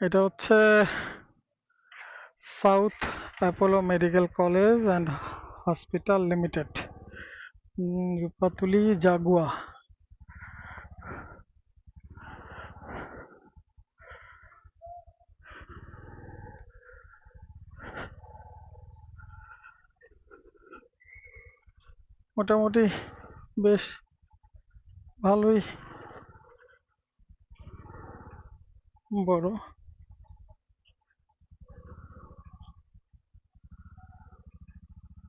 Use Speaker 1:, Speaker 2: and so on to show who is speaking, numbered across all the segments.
Speaker 1: এটা হচ্ছে south Apollo medical college and hospital limited Rupatali Jagua. মোটামুটি বেশ ভালোই বড়।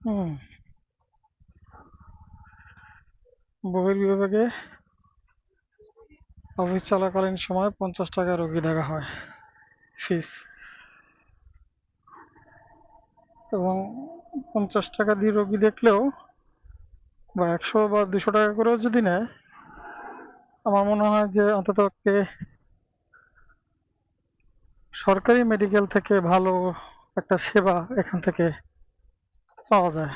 Speaker 1: হুম। বহির্বিভাগে অফিস চলাকালীন সময় পঞ্চাশ টাকা রোগী দেখা হয় ফিস এবং পঞ্চাশ টাকা দিয়ে রোগী দেখলেও বা একশো বা দুশো টাকা করেও যদি নেয়, আমার মনে হয় যে অন্তত সরকারি মেডিকেল থেকে ভালো একটা সেবা এখান থেকে পাওয়া যায়।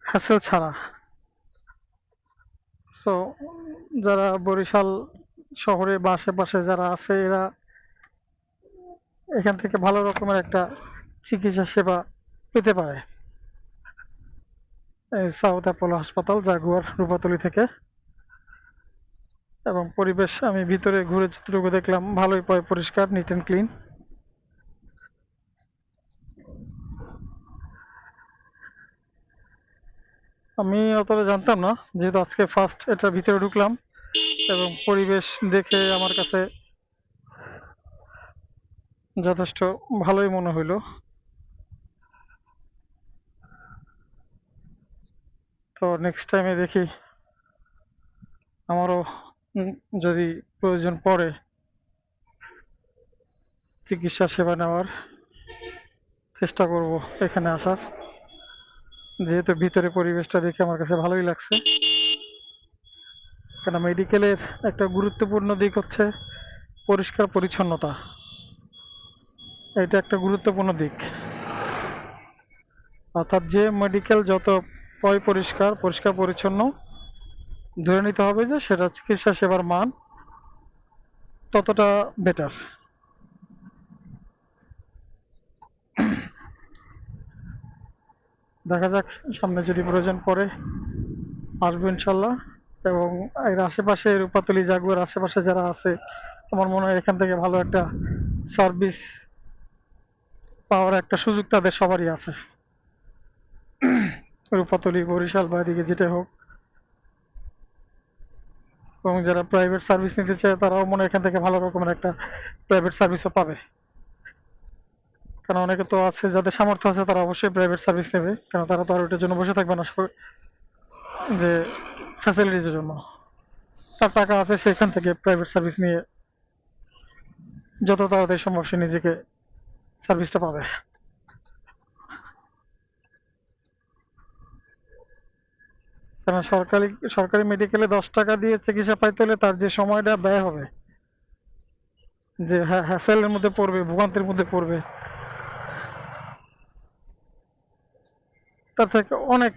Speaker 1: হ্যাসেল ছাড়া। সো যারা বরিশাল শহরে বা আশেপাশে যারা আছে, এরা এখান থেকে ভালো রকমের একটা চিকিৎসা সেবা পেতে পারে। এই সাউথ অ্যাপোলো হাসপাতাল জাগুয়ার রূপাতলি থেকে। এবং পরিবেশ, আমি ভিতরে ঘুরে যতটুকু দেখলাম, ভালোই পরিষ্কার নিট অ্যান্ড ক্লিন আমি অতটা জানতাম না, যেহেতু আজকে ফার্স্ট এটার ভিতরে ঢুকলাম এবং পরিবেশ দেখে আমার কাছে যথেষ্ট ভালোই মনে হইল। তো নেক্সট টাইমে দেখি আমারও যদি প্রয়োজন পড়ে চিকিৎসা সেবা নেওয়ার চেষ্টা করব এখানে আসার। যেহেতু ভিতরে পরিবেশটা দেখে আমার কাছে ভালোই লাগছে। কেন মেডিকেলের একটা গুরুত্বপূর্ণ দিক হচ্ছে পরিষ্কার পরিচ্ছন্নতা। এটা একটা গুরুত্বপূর্ণ দিক। অর্থাৎ যে মেডিকেল যত পয় পরিষ্কার পরিষ্কার পরিচ্ছন্ন, ধরে নিতে হবে যে সেটা চিকিৎসা সেবার মান ততটা বেটার দেখা যাক, সামনে যদি প্রয়োজন পড়ে, আসব ইনশাল্লাহ। এবং এর আশেপাশে রূপাতলি জাগুয়ার আশেপাশে যারা আছে, আমার মনে হয় এখান থেকে ভালো একটা সার্ভিস পাওয়ার একটা সুযোগ তাদের সবারই আছে। রূপাতলি, বরিশাল বা এদিকে যেটা হোক। এবং যারা প্রাইভেট সার্ভিস নিতে চায়, তারাও মনে হয় এখান থেকে ভালো রকমের একটা প্রাইভেট সার্ভিসও পাবে। কারণ অনেকে তো আছে, যাদের সামর্থ্য আছে তারা অবশ্যই প্রাইভেট সার্ভিস নেবে। কারণ তারা তো আর ওটার জন্য বসে থাকবে না যে ফ্যাসিলিটির জন্য। তার টাকা আছে সেখান থেকে প্রাইভেট সার্ভিস নিয়ে যত তাড়াতাড়ি সম্ভব সে নিজেকে সার্ভিসটা পাবে। কারণ সরকারি সরকারি মেডিকেলে দশ টাকা দিয়ে চিকিৎসা পাইতে হলে তার যে সময়টা ব্যয় হবে, যে হ্যাঁ হ্যাসেলের মধ্যে পড়বে, ভোগান্তির মধ্যে পড়বে তার থেকে অনেক